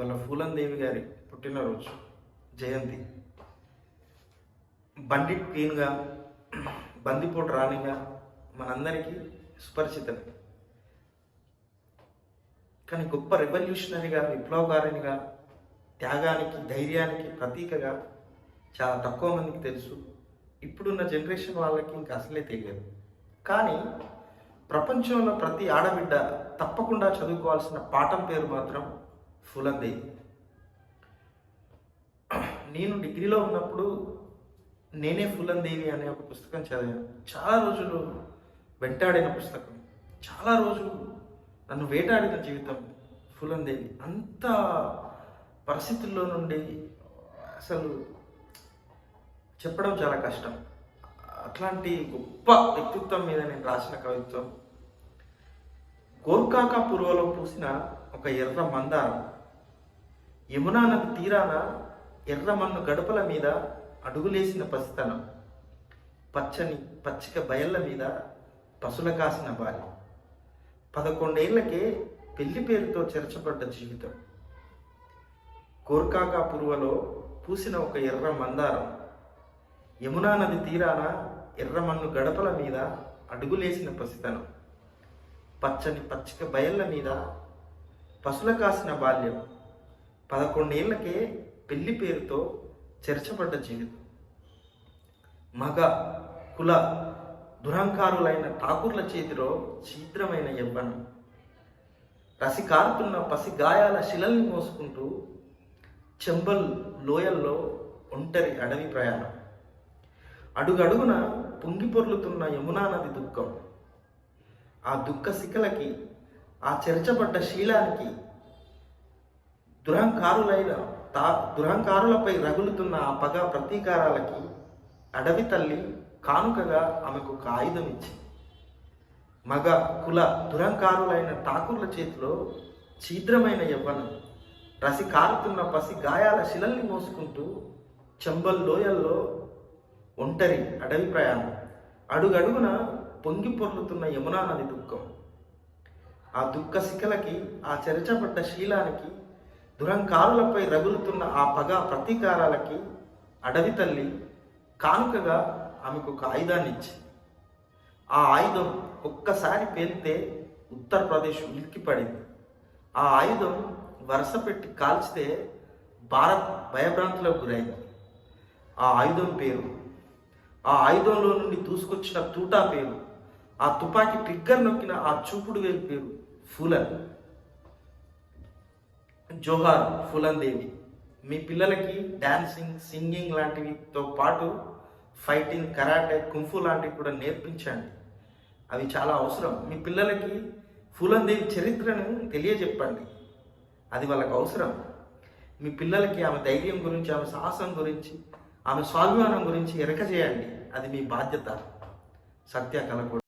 వాళ్ళ ఫూలందేవి గారి పుట్టినరోజు జయంతి. బండి క్వీన్గా బందిపోటు రాణిగా మనందరికీ సుపరిచితం. కానీ గొప్ప రెవల్యూషనరీగా విప్లవకారినిగా త్యాగానికి ధైర్యానికి ప్రతీకగా చాలా తక్కువ మందికి తెలుసు. ఇప్పుడున్న జనరేషన్ వాళ్ళకి ఇంకా అసలే తెలియదు. కానీ ప్రపంచంలో ప్రతి ఆడబిడ్డ తప్పకుండా చదువుకోవాల్సిన పాఠం పేరు మాత్రం ఫులందేవి నేను డిగ్రీలో ఉన్నప్పుడు నేనే ఫులందేవి అనే ఒక పుస్తకం చదివాను. చాలా రోజులు వెంటాడిన పుస్తకం. చాలా రోజులు నన్ను వేటాడిన జీవితం ఫులందేవి అంత పరిస్థితుల్లో నుండి అసలు చెప్పడం చాలా కష్టం. అట్లాంటి గొప్ప వ్యక్తిత్వం మీద నేను రాసిన కవిత్వం. గోర్కాక పూర్వలో పూసిన ఒక ఎర్ర మందారం. యమునా నది తీరాన ఎర్రమన్ను గడపల మీద అడుగులేసిన పసితనం పచ్చని పచ్చిక బయళ్ళ మీద పసుల కాసిన బాల్యం పదకొండేళ్ళకే పెళ్ళి పేరుతో చెరచబడ్డ జీవితం. కోర్కాకా పూర్వలో పూసిన ఒక ఎర్ర మందారం. యమునా నది తీరాన ఎర్రమన్ను గడపల మీద అడుగులేసిన పసితనం పచ్చని పచ్చిక బయళ్ళ మీద పసుల కాసిన బాల్యం. పదకొండేళ్ళకే పెళ్ళి పేరుతో చెరచబడ్డ జీవితం. మగ కుల దురహంకారులైన ఠాకూర్ల చేతిలో ఛీద్రమైన యవ్వనం. రసికారుతున్న పసి గాయాల శిలల్ని మోసుకుంటూ చెంబల్ లోయల్లో ఒంటరి అడవి ప్రయాణం. అడుగడుగున పొంగిపొర్లుతున్న యమునా నది దుఃఖం. ఆ దుఃఖ శిఖలకి ఆ చెరచబడ్డ శీలానికి దురహంకారులైన తా దురహంకారులపై రగులుతున్న ఆ పగ ప్రతీకారాలకి అడవి తల్లి కానుకగా ఆమెకు ఒక ఆయుధం ఇచ్చింది. మగ కుల దురహంకారులైన ఠాకూర్ల చేతిలో ఛీద్రమైన యవ్వనం రసి కారుతున్న పసి గాయాల శిలల్ని మోసుకుంటూ చెంబల్ లోయల్లో ఒంటరి అడవి ప్రయాణం. అడుగడుగున పొంగి పొర్లుతున్న యమునా నది దుఃఖం. ఆ దుఃఖ శిఖలకి ఆ చెరచబడ్డ శీలానికి దురంకారులపై రగులుతున్న ఆ పగ ప్రతీకారాలకి అడవి తల్లి కానుకగా ఆమెకు ఒక ఆయుధాన్ని ఇచ్చింది ఆ ఆయుధం ఒక్కసారి పేలితే ఉత్తరప్రదేశ్ ఉలిక్కిపడింది. ఆ ఆయుధం వరుస పెట్టి కాల్చితే భారత్ భయభ్రాంతులకు గురైంది. ఆ ఆయుధం పేరు ఆ ఆయుధంలో నుండి దూసుకొచ్చిన తూటా పేరు ఆ తుపాకీ ట్రిగ్గర్ నొక్కిన ఆ చూపుడు వేలు పేరు ఫూలన్. జోహార్ ఫులన్ దేవి మీ పిల్లలకి డాన్సింగ్ సింగింగ్ లాంటివితో పాటు ఫైటింగ్ కరాటే కుంఫు లాంటివి కూడా నేర్పించండి. అవి చాలా అవసరం. మీ పిల్లలకి ఫులన్ దేవి చరిత్రను తెలియజెప్పండి. అది వాళ్ళకి అవసరం. మీ పిల్లలకి ఆమె ధైర్యం గురించి ఆమె సాహసం గురించి ఆమె స్వాభిమానం గురించి ఎరకజేయండి. అది మీ బాధ్యత. సత్య కలకోటి